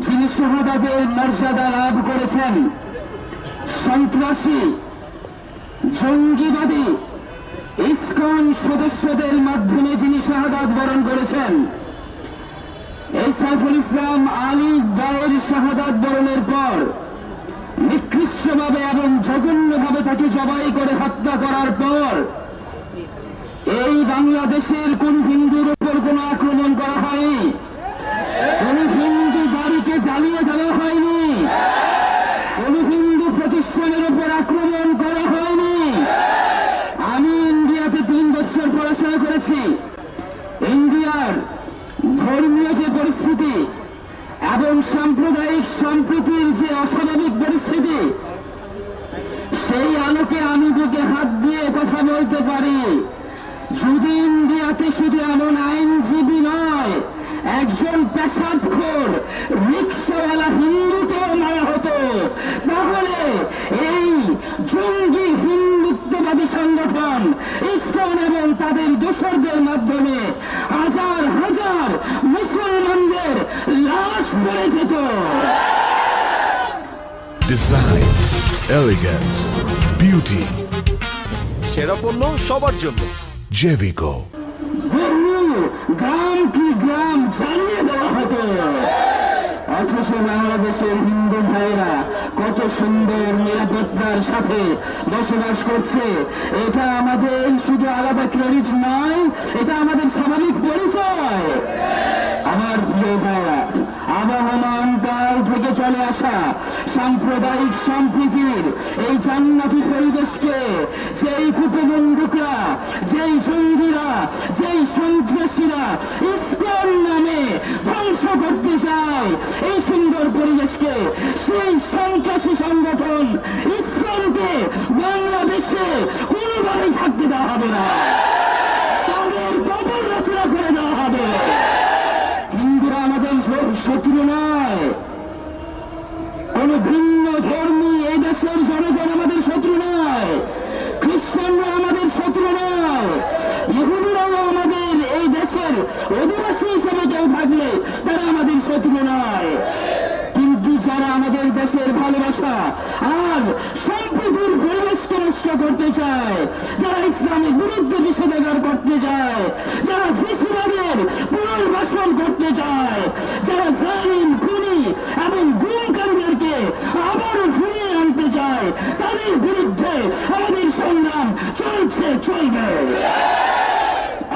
যিনি শাহাদাতের মর্যাদা লাভ করেছেন, সন্ত্রাসী, জঙ্গিবাদী, ইসকন সদস্যদের মাধ্যমে যিনি শাহাদাত বরণ করেছেন, এই সাইফুল ইসলাম আলী বায়ের শাহাদাত বরণের পর নিকৃষ্টভাবে এবং জঘন্যভাবে তাকে জবাই করে হত্যা করার পর এই বাংলাদেশের কোন হিন্দুর উপর কোন আক্রমণ করা হয়নি কোন হিন্দু বাড়িকে জ্বালিয়ে দেওয়া হয়নি কোন হিন্দু প্রতিষ্ঠানের উপর আক্রমণ করা হয়নি আমি ইন্ডিয়াতে তিন বছর পড়াশোনা করেছি ইন্ডিয়ার ধর্মীয় যে পরিস্থিতি এবং সাম্প্রদায়িক সম্প্রীতির যে অস্বাভাবিক পরিস্থিতি, সেই আলোকে আমি বুকে হাত দিয়ে কথা বলতে পারি। যদি ইন্ডিয়াতে শুধু এমন আইনজীবী নয়, একজন পেশাবখোর, রিক্সাওয়ালা হিন্দুকেও মারা হতো। তাহলে এই জঙ্গি হিন্দুত্ববাদী সংগঠন ইসকন এবং তাদের দোসরদের মাধ্যমে হাজার হাজার মুসলমানদের যেত Design, elegance, beauty, সেরা পণ্য সবার জন্য. বহু গ্রাম কি গ্রাম জ্বালিয়ে দেওয়া হতো অথচ বাংলাদেশের হিন্দু ভাইরা কত সুন্দর নিরাপত্তার সাথে বসবাস করছে এটা আমাদের শুধু আলাদা ক্রেডিট নয় এটা আমাদের স্বাভাবিক পরিচয় আমার প্রিয় ভাইরা আবহমান কাল চলে আসা সাম্প্রদায়িক সম্প্রীতির এই জান্নাতি পরিবেশকে, যেই কুপবন্ধুকরা যেই জঙ্গিরা, যেই সন্ত্রাসীরা ইস্কন নামে ধ্বংস করতে চায়, এই সুন্দর পরিবেশকে, সেই সন্ত্রাসী সংগঠন ইস্কনকে বাংলাদেশে কোনোভাবেই থাকতে দেওয়া হবে না তাদের কবর রচনা করে দেওয়া হবে হিন্দুরা আমাদের শ- শত্রু নয় কোন ভিন্ন ধর্মী এই দেশের জনগণ আমাদের শত্রু নয় খ্রিস্টানরা আমাদের শত্রু নয় ইহুদিরাও আমাদের এই অধিবাসী হিসেবে কেউ থাকলে তারা আমাদের শত্রু নয়। কিন্তু যারা আমাদের দেশের ভালোবাসা আর সম্প্রীতির পরিবেশকে নষ্ট করতে চায়, যারা ইসলামের বিরুদ্ধে নিষেধাজ্ঞা করতে চায়, যারা ফিসিবাদের পুনর্বাসন করতে চায়, যারা জালিম, খুনি এবং গুমকারীদেরকে আবারও ফিরিয়ে আনতে চায়, তাদের বিরুদ্ধে আমাদের সংগ্রাম চলছে, চলবে।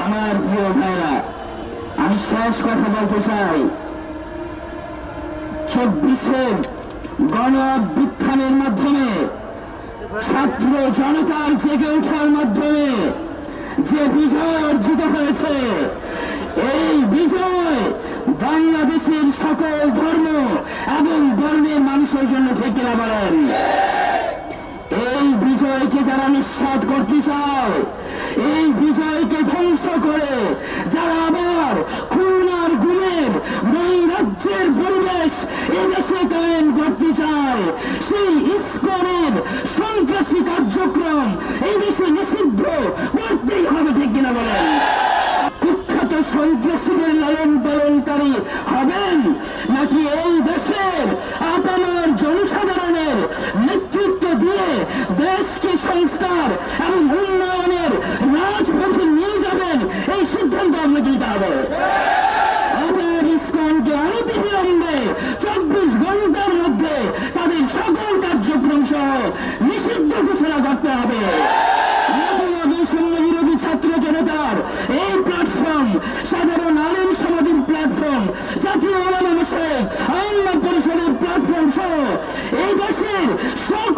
আমার প্রিয় আমি শেষ কথা বলতে চাই। চব্বিশের গণ মাধ্যমে ছাত্র জনতার জেগে ওঠার মাধ্যমে যে বিজয় অর্জিত হয়েছে, এই বিজয় বাংলাদেশের সকল ধর্ম এবং বর্ণের মানুষের জন্য থেকে বলেন? এই বিজয়কে যারা নিঃস্বাদ করতে চায়, এই বিজয়কে ধ্বংস করে যারা আবার খুন আর গুণের নৈরাজ্যের পরিবেশ এই দেশে কায়েম করতে চায় সেই ইস্কনের সন্ত্রাসী কার্যক্রম এই দেশে নিষিদ্ধ হবে ঠিক কিনা বলেন? কুখ্যাত সন্ত্রাসীদের লালন পালনকারী হবেন এই দেশের সকল